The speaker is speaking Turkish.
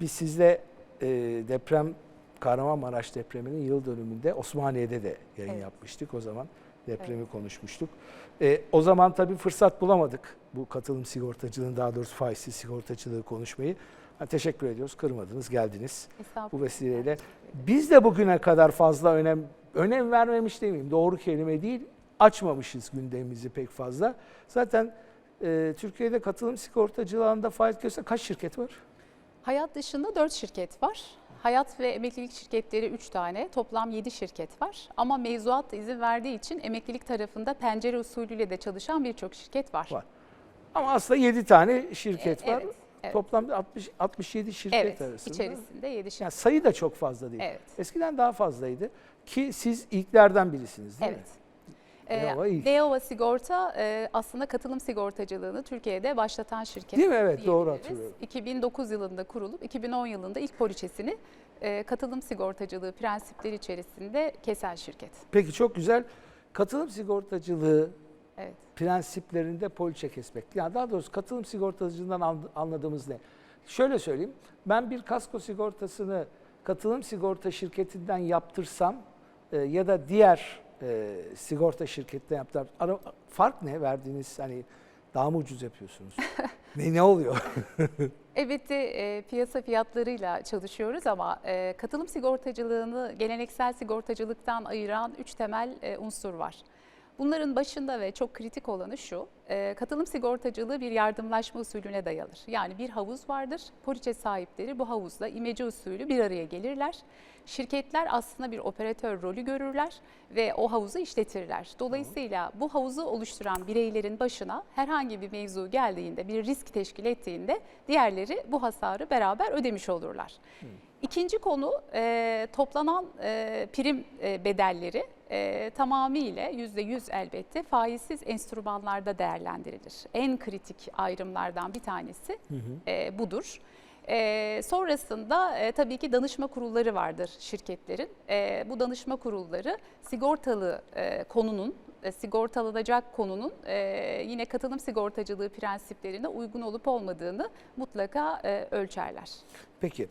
Biz sizle e, deprem Kahramanmaraş depreminin yıl dönümünde Osmaniye'de de yayın Evet. yapmıştık. O zaman depremi konuşmuştuk. E, o zaman tabii fırsat bulamadık bu katılım sigortacılığını daha doğrusu faizsiz sigortacılığı konuşmayı. Ha, teşekkür ediyoruz. Kırmadınız, geldiniz bu vesileyle. Biz de bugüne kadar fazla önem önem vermemiş demeyeyim. Doğru kelime değil. Açmamışız gündemimizi pek fazla. Zaten e, Türkiye'de katılım sigortacılığında faaliyet gösteren kaç şirket var? Hayat dışında 4 şirket var. Hayat ve emeklilik şirketleri 3 tane, toplam 7 şirket var. Ama mevzuat da izin verdiği için emeklilik tarafında pencere usulüyle de çalışan birçok şirket var. Var. Ama aslında 7 tane şirket E, var. evet, evet. Toplamda 60 67 şirket Evet, arasında. içerisinde 7 şirket. Yani sayı da çok fazla değil. Evet. Eskiden daha fazlaydı ki siz ilklerden birisiniz değil Evet. mi? Ee, Neova ilk. Neova Sigorta e, aslında katılım sigortacılığını Türkiye'de başlatan şirket. Değil mi? Evet, doğru hatırlıyorum. 2009 yılında kurulup 2010 yılında ilk poliçesini e, katılım sigortacılığı prensipleri içerisinde kesen şirket. Peki çok güzel. Katılım sigortacılığı Evet. prensiplerinde poliçe kesmek. Yani daha doğrusu katılım sigortacılığından an- anladığımız ne? Şöyle söyleyeyim. Ben bir kasko sigortasını katılım sigorta şirketinden yaptırsam e, ya da diğer e, sigorta şirketinden yaptırsam ara, fark ne verdiğiniz hani daha mı ucuz yapıyorsunuz? ne ne oluyor? Evet de e, piyasa fiyatlarıyla çalışıyoruz ama e, katılım sigortacılığını geleneksel sigortacılıktan ayıran üç temel e, unsur var. Bunların başında ve çok kritik olanı şu, e, katılım sigortacılığı bir yardımlaşma usulüne dayanır. Yani bir havuz vardır, poliçe sahipleri bu havuzla imece usulü bir araya gelirler. Şirketler aslında bir operatör rolü görürler ve o havuzu işletirler. Dolayısıyla bu havuzu oluşturan bireylerin başına herhangi bir mevzu geldiğinde, bir risk teşkil ettiğinde diğerleri bu hasarı beraber ödemiş olurlar. İkinci konu e, toplanan e, prim e, bedelleri e, tamamıyla yüzde yüz elbette faizsiz enstrümanlarda değerlendirilir. En kritik ayrımlardan bir tanesi e, budur. E, sonrasında e, tabii ki danışma kurulları vardır şirketlerin. E, bu danışma kurulları sigortalı e, konunun e, sigortalanacak konunun e, yine katılım sigortacılığı prensiplerine uygun olup olmadığını mutlaka e, ölçerler. Peki